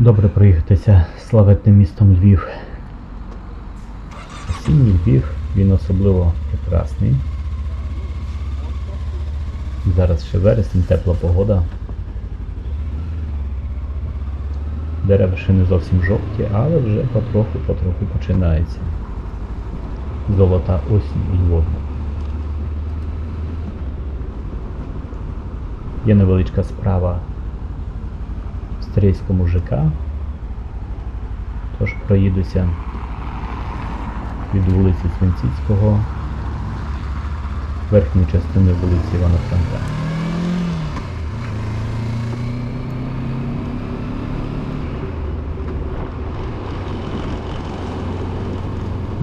Добре проїхатися славетним містом Львів. Осінній Львів, він особливо прекрасний. Зараз ще вересень, тепла погода. Дерева ще не зовсім жовті, але вже потроху-потроху починається. Золота осінь у Львові. Є невеличка справа в Стрийському ЖК. Тож проїдуся від вулиці Свинціцького, верхньої частини вулиці Івана Франка.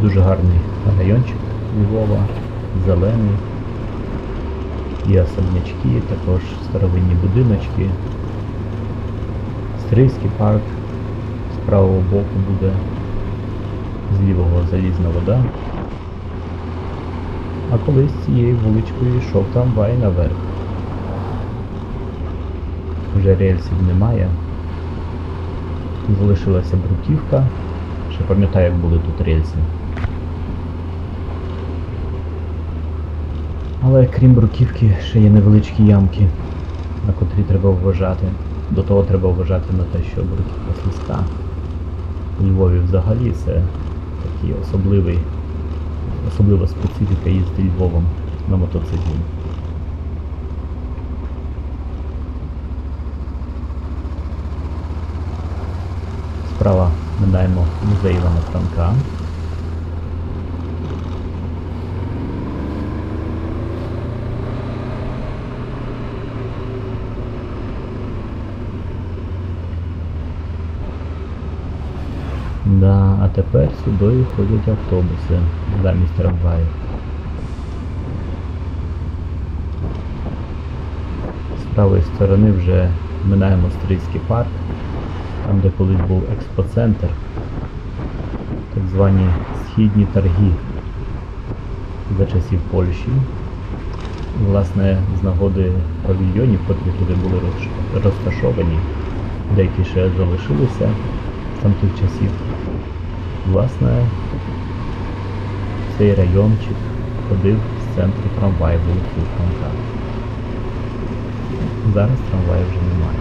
Дуже гарний райончик Львова, зелений. Є особнячки, також старовинні будиночки. Стрийський парк з правого боку буде, з лівого залізна вода. А колись цією вуличкою йшов трамвай наверх. Вже рельсів немає. Залишилася бруківка. Ще пам'ятаю, як були тут рельси. Але крім бруківки, ще є невеличкі ямки, на котрі треба вважати. До того треба вважати на те, що бруківка слизька. У Львові взагалі це такий особливий, особлива специфіка їздити Львовом на мотоциклі. Справа минаємо музей Івана Франка. А тепер сюди ходять автобуси замість трамваїв. З правої сторони вже минаємо Стрийський парк, там де колись був експоцентр, так звані східні торги за часів Польщі. Власне, з нагоди павільйонів, котрі туди були розташовані, деякі ще залишилися з тамтих часів. Власне, цей райончик ходив з центру трамваю вулиці Франка. Зараз трамваю вже немає.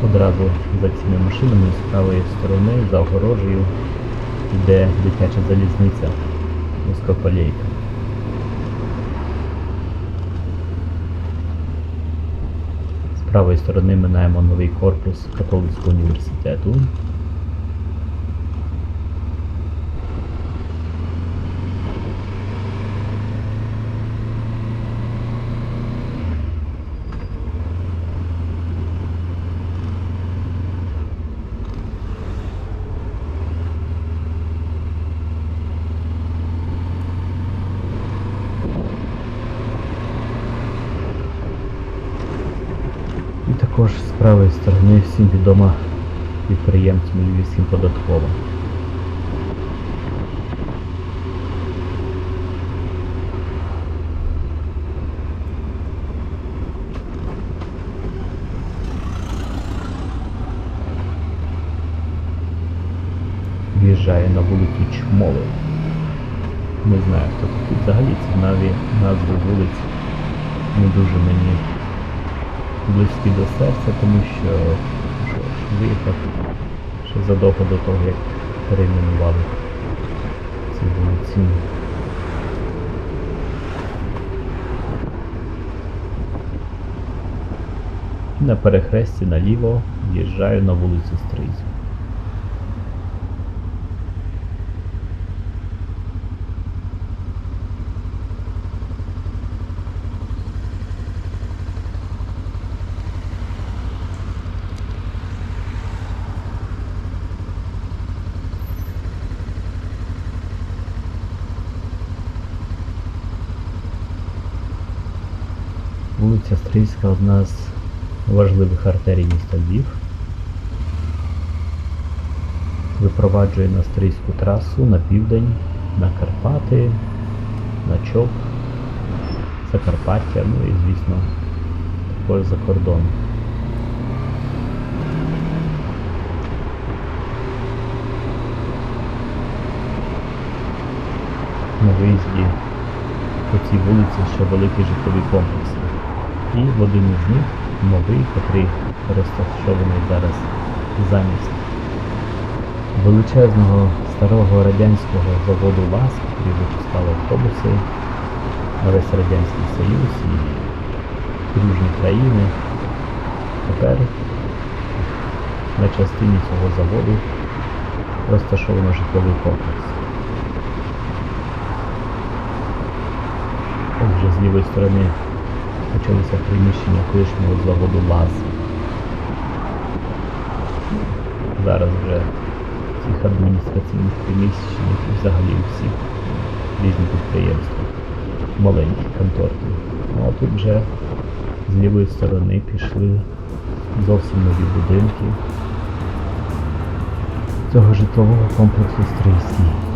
Одразу за цими машинами з правої сторони за огорожею йде дитяча залізниця Москополейка. З правої сторони минаємо новий корпус католицького університету. І також з правої сторони всім відома підприємцям Львівським податкова. В'їжджає на вулицю Чмоли. Не знаю, хто такий. Взагалі ці наві назви вулиць не дуже мені близькі до серця, тому що виїхав ще задовго до того, як перейменували ці вулиці. І на перехресті наліво в'їжджаю на вулицю Стрийську. тиск одна з важливих артерій міста Львів. Випроваджує на Стрийську трасу на південь, на Карпати, на Чоп, Закарпаття, ну і звісно також за кордон. На виїзді по цій вулиці ще великий житловий комплекс. І в один із них новий, котрий розташований зараз замість величезного старого радянського заводу ЛАЗ, який випускав автобуси весь Радянський Союз і дружні країни. Тепер на частині цього заводу розташовано житловий комплекс. Отже, з лівої сторони почалися приміщення колишнього заводу ЛАЗ. Зараз вже в цих адміністраційних приміщеннях і взагалі всіх різні підприємства, маленькі конторки. Ну а тут вже з лівої сторони пішли зовсім нові будинки цього житлового комплексу Стрийський.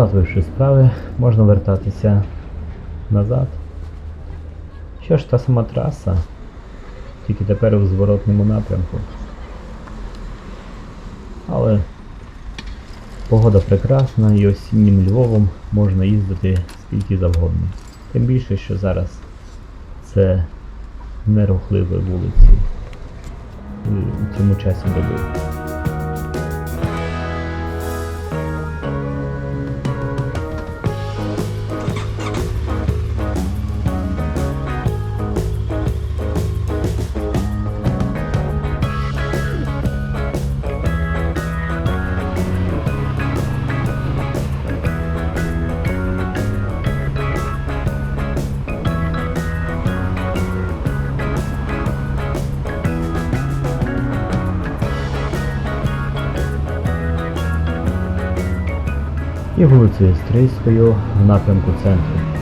Залазивши справи, можна вертатися назад. Що ж та сама траса, тільки тепер у зворотному напрямку. Але погода прекрасна і осіннім Львовом можна їздити скільки завгодно. Тим більше, що зараз це нерухливі вулиці е, у цьому часі доби. І вулицею Стрийською в напрямку центру.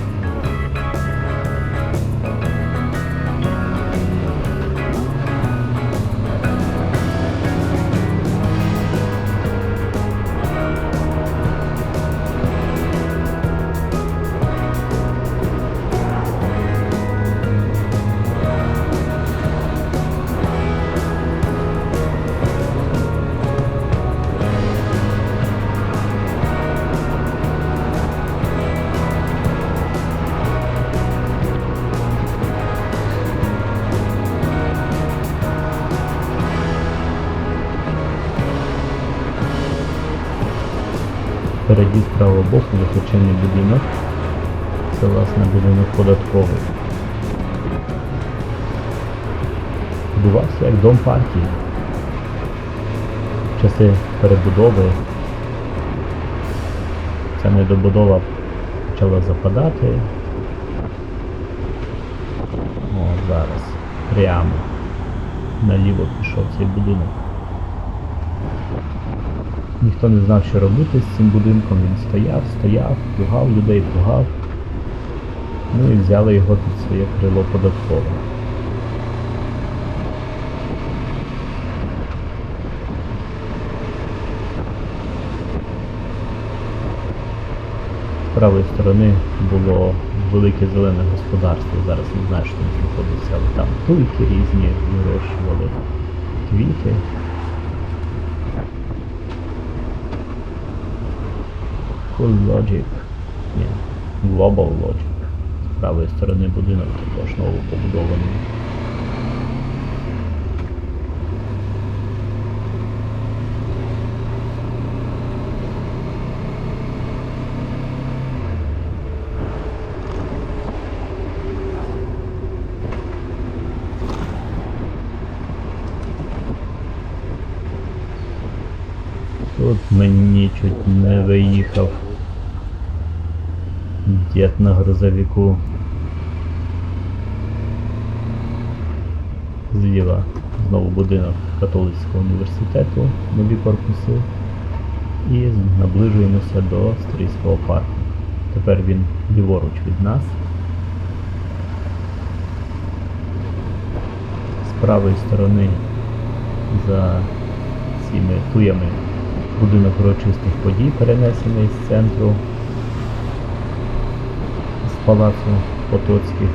Впереді з правого боку височений будинок. Це власне будинок податковий. Будувався як дом партії. Часи перебудови ця недобудова почала западати. О, зараз прямо наліво пішов цей будинок. Ніхто не знав, що робити з цим будинком. Він стояв, стояв, пугав людей, пугав. Ну і взяли його під своє крило податкове. З правої сторони було велике зелене господарство. Зараз не знаю, що там знаходиться, але там туйки різні вирощували, квіти. Full Logic. Ні. Global Logic. З правої сторони будинок також ново побудований. Тут мені чуть не виїхав дід на грузовику. Зліва знову будинок католицького університету, нові корпуси. І наближуємося до Стрийського парку. Тепер він ліворуч від нас. З правої сторони за цими туями будинок урочистих подій перенесений з центру палацу Потоцьких.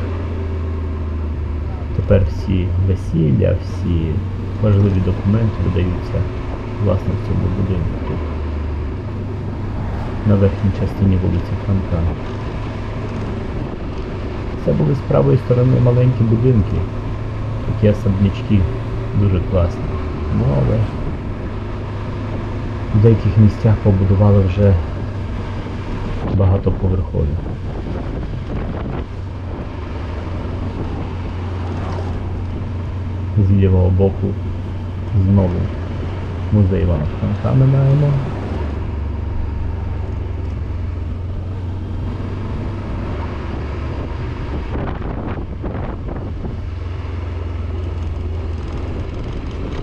Тепер всі весілля, всі важливі документи видаються власне в цьому будинку тут. На верхній частині вулиці Франка. Це були з правої сторони маленькі будинки, такі особнячки, дуже класні. Ну в деяких місцях побудували вже багатоповерхові. З лівого боку знову музей Івана Франка минаємо.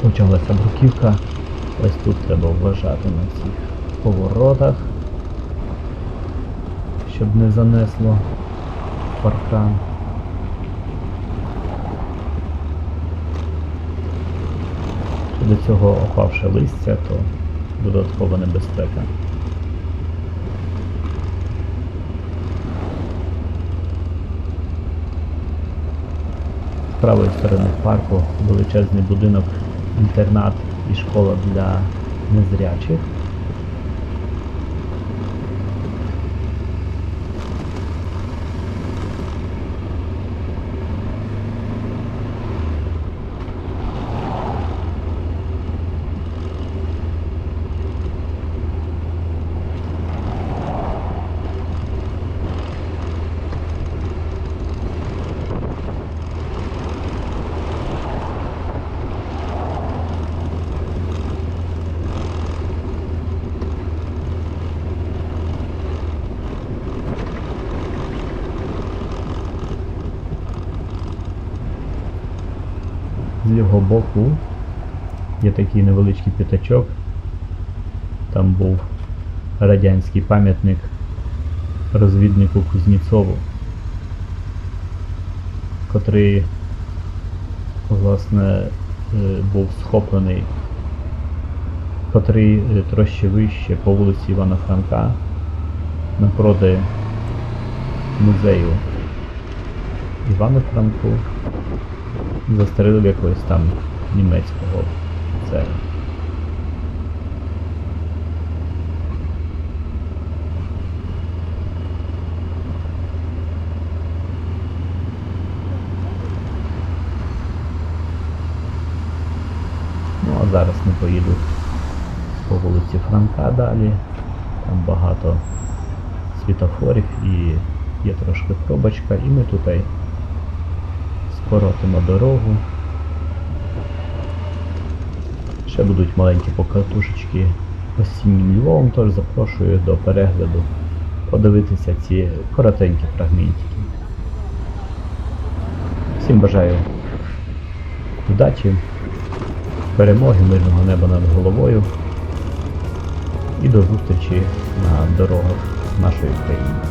Почалася бруківка. Ось тут треба вважати на цих поворотах, щоб не занесло паркан. До цього опавше листя, то додаткова небезпека. З правої сторони парку величезний будинок, інтернат і школа для незрячих. З його боку є такий невеличкий п'ятачок. Там був радянський пам'ятник розвіднику Кузнєцову, котрий власне е, був схоплений, котрий е, трошки вище по вулиці Івана Франка напроти музею Івана Франку застрелив якогось там німецького офіцера. Ну а зараз ми поїду по вулиці Франка далі. Там багато світофорів і є трошки пробочка, і ми тут скоротимо дорогу. Ще будуть маленькі покатушечки осіннім Львовом, тож запрошую до перегляду подивитися ці коротенькі фрагментики. Всім бажаю удачі, перемоги, мирного неба над головою і до зустрічі на дорогах нашої країни.